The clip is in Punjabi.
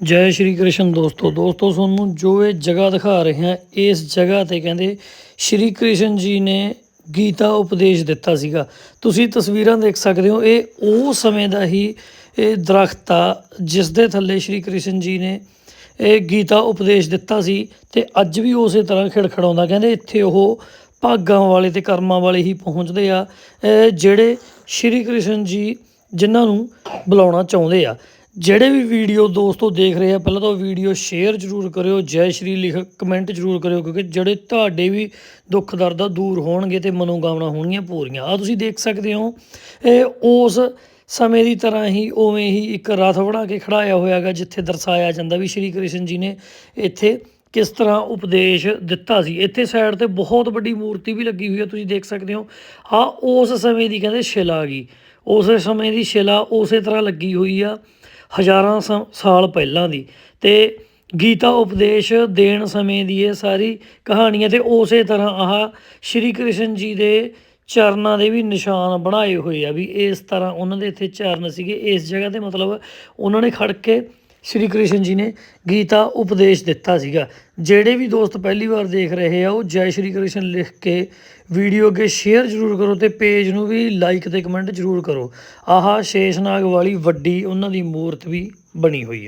ਜੈ ਸ਼੍ਰੀ ਕ੍ਰਿਸ਼ਨ ਦੋਸਤੋ ਦੋਸਤੋ ਤੁਹਾਨੂੰ ਜੋ ਇਹ ਜਗ੍ਹਾ ਦਿਖਾ ਰਹੇ ਹਾਂ, ਇਸ ਜਗ੍ਹਾ ਤੇ ਕਹਿੰਦੇ ਸ਼੍ਰੀ ਕ੍ਰਿਸ਼ਨ ਜੀ ਨੇ ਗੀਤਾ ਉਪਦੇਸ਼ ਦਿੱਤਾ ਸੀਗਾ। ਤੁਸੀਂ ਤਸਵੀਰਾਂ ਦੇਖ ਸਕਦੇ ਹੋ, ਇਹ ਉਹ ਸਮੇਂ ਦਾ ਹੀ ਇਹ ਦਰਖਤ ਆ, ਜਿਸ ਦੇ ਥੱਲੇ ਸ਼੍ਰੀ ਕ੍ਰਿਸ਼ਨ ਜੀ ਨੇ ਇਹ ਗੀਤਾ ਉਪਦੇਸ਼ ਦਿੱਤਾ ਸੀ ਤੇ ਅੱਜ ਵੀ ਉਸੇ ਤਰ੍ਹਾਂ ਖਿੜਖੜਾਉਂਦਾ। ਕਹਿੰਦੇ ਇੱਥੇ ਉਹ ਭਾਗਾਂ ਵਾਲੇ ਤੇ ਕਰਮਾਂ ਵਾਲੇ ਹੀ ਪਹੁੰਚਦੇ ਆ ਜਿਹੜੇ ਸ਼੍ਰੀ ਕ੍ਰਿਸ਼ਨ ਜੀ ਜਿਨ੍ਹਾਂ ਨੂੰ ਬੁਲਾਉਣਾ ਚਾਹੁੰਦੇ ਆ। ਜਿਹੜੇ ਵੀ ਵੀਡੀਓ ਦੋਸਤੋ ਦੇਖ ਰਹੇ ਆ, ਪਹਿਲਾਂ ਤਾਂ ਵੀਡੀਓ ਸ਼ੇਅਰ ਜ਼ਰੂਰ ਕਰਿਓ, ਜੈ ਸ਼੍ਰੀ ਲਿਖ ਕਮੈਂਟ ਜ਼ਰੂਰ ਕਰਿਓ, ਕਿਉਂਕਿ ਜਿਹੜੇ ਤੁਹਾਡੇ ਵੀ ਦੁੱਖ ਦਰਦ ਆ ਦੂਰ ਹੋਣਗੇ ਤੇ ਮਨੋਕਾਮਨਾ ਹੋਣਗੀਆਂ ਪੂਰੀਆਂ। ਆ ਤੁਸੀਂ ਦੇਖ ਸਕਦੇ ਹੋ, ਇਹ ਉਸ ਸਮੇਂ ਦੀ ਤਰ੍ਹਾਂ ਹੀ ਉਵੇਂ ਹੀ ਇੱਕ ਰਥ ਬਣਾ ਕੇ ਖੜਾਇਆ ਹੋਇਆਗਾ ਜਿੱਥੇ ਦਰਸਾਇਆ ਜਾਂਦਾ ਵੀ ਸ਼੍ਰੀ ਕ੍ਰਿਸ਼ਨ ਜੀ ਨੇ ਇੱਥੇ ਕਿਸ ਤਰ੍ਹਾਂ ਉਪਦੇਸ਼ ਦਿੱਤਾ ਸੀ। ਇੱਥੇ ਸਾਈਡ ਤੇ ਬਹੁਤ ਵੱਡੀ ਮੂਰਤੀ ਵੀ ਲੱਗੀ ਹੋਈ ਹੈ ਤੁਸੀਂ ਦੇਖ ਸਕਦੇ ਹੋ। ਆ ਉਸ ਸਮੇਂ ਦੀ ਕਹਿੰਦੇ ਸ਼ਿਲਾ ਗਈ ਉਸੇ ਸਮੇਂ ਦੀ ਸ਼ਿਲਾ ਉਸੇ ਤਰ੍ਹਾਂ ਲੱਗੀ ਹੋਈ ਆ, ਹਜ਼ਾਰਾਂ ਸਾਲ ਪਹਿਲਾਂ ਦੀ। ਤੇ ਗੀਤਾ ਉਪਦੇਸ਼ ਦੇਣ ਸਮੇਂ ਦੀ ਇਹ ਸਾਰੀ ਕਹਾਣੀਆਂ ਤੇ ਉਸੇ ਤਰ੍ਹਾਂ ਆਹ ਸ਼੍ਰੀ ਕ੍ਰਿਸ਼ਨ ਜੀ ਦੇ ਚਰਨਾਂ ਦੇ ਵੀ ਨਿਸ਼ਾਨ ਬਣਾਏ ਹੋਏ ਆ ਵੀ ਇਸ ਤਰ੍ਹਾਂ ਉਹਨਾਂ ਦੇ ਇੱਥੇ ਚਰਨ ਸੀਗੇ, ਇਸ ਜਗ੍ਹਾ ਤੇ ਮਤਲਬ ਉਹਨਾਂ ਨੇ ਖੜ ਕੇ ਸ਼੍ਰੀ ਕ੍ਰਿਸ਼ਨ ਜੀ ਨੇ ਗੀਤਾ ਉਪਦੇਸ਼ ਦਿੱਤਾ ਸੀਗਾ। ਜਿਹੜੇ ਵੀ ਦੋਸਤ ਪਹਿਲੀ ਵਾਰ ਦੇਖ ਰਹੇ ਆ, ਉਹ ਜੈ ਸ਼੍ਰੀ ਕ੍ਰਿਸ਼ਨ ਲਿਖ ਕੇ ਵੀਡੀਓ ਅੱਗੇ ਸ਼ੇਅਰ ਜ਼ਰੂਰ ਕਰੋ ਤੇ ਪੇਜ ਨੂੰ ਵੀ ਲਾਈਕ ਤੇ ਕਮੈਂਟ ਜ਼ਰੂਰ ਕਰੋ। ਆਹਾ ਸ਼ੇਸ਼ਨਾਗ ਵਾਲੀ ਵੱਡੀ, ਉਹਨਾਂ ਦੀ ਮੂਰਤ ਵੀ ਬਣੀ ਹੋਈ ਆ।